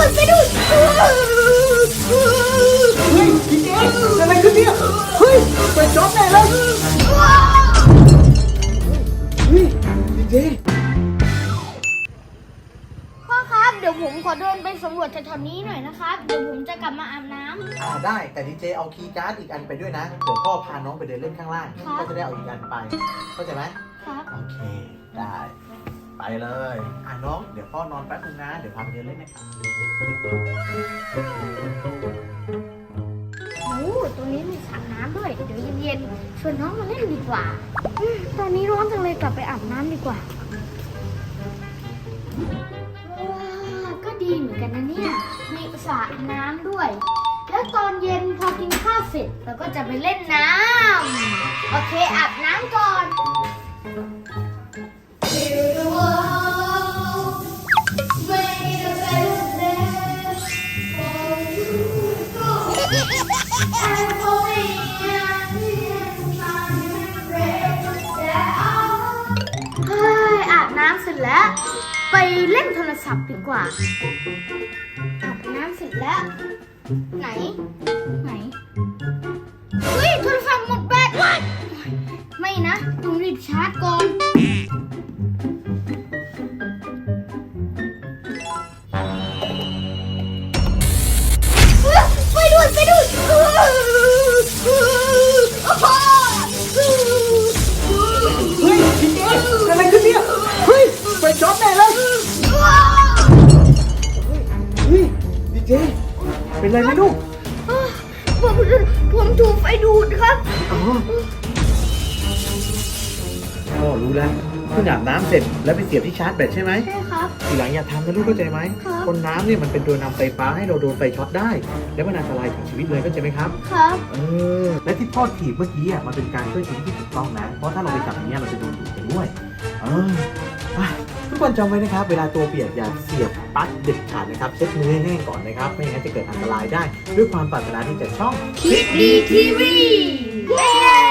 ด้วยไปด้วยเฮ้ยดีเจอะไรขึ้นเนี่ยเฮ้ยเปิดจ็อบแน่เลยเฮ้ยดีเจพ่อครับเดี๋ยวผมขอเดินไปสำรวจแถวๆนี้หน่อยนะครับ เดี๋ยวผมจะกลับมาอาบน้ำ อ่าได้แต่ดีเจเอาคีย์การ์ดอีกอันไปด้วยนะเดี๋ยวพ่อพาน้องไปเดินเล่นข้างล่างครับ ก็จะได้เอาอีกอันไปเข้าใจไหมครับ โอเค เลย อะน้อง เดี๋ยวพ่อนอนแป๊บนึงนะ เดี๋ยวพาไปเดินเล่นนะครับโอ้ตัวนี้มีสระน้ำด้วย เดี๋ยวเย็นๆชวนน้องมาเล่นดีกว่าอืมตอนนี้ร้อนจังเลยกลับไปอาบน้ำดีกว่าว้าก็ดีเหมือนกันนะเนี่ย มีสระน้ำด้วย แล้วตอนเย็นพอกินข้าวเสร็จเราก็จะไปเล่นน้ำโอเคอาบน้ำก่อน น้ำเสร็จแล้ว ไปเล่นโทรศัพท์ดีกว่าอาบน้ำเสร็จแล้ว ไหน ไหน เป็นไรไหมลูกผมผมถูกไฟดูดครับ อ๋อพ่อรู้แล้วเพิ่งอาบน้ำเสร็จแล้วไปเสียบที่ชาร์จแบตใช่ไหมใช่ครับ ทีหลังอย่าทำนะลูกเข้าใจไหมครับคนน้ำเนี่ยมันเป็นตัวนำไฟฟ้าให้เราโดนไฟช็อตได้ แล้วมันอันตรายถึงชีวิตเลยเข้าใจไหมครับ ครับ เออ และที่พ่อถีบเมื่อกี้อะมันเป็นการช่วยชีวิตที่ถูกต้องนะ เพราะถ้าเราไปจับอย่างเงี้ยเราจะโดนดูดไปด้วย เอออะทุ กคนจำไว้นะครับ เวลาตัวเปียกอย่าเสียบปลั๊กเด็ดขาดนะครับเช็ดมือให้แห้งก่อนนะครับ ไม่อย่างนั้นจะเกิดอันตรายได้ ด้วยความปรารถนาที่จะช่องคิดดีทีวีเย้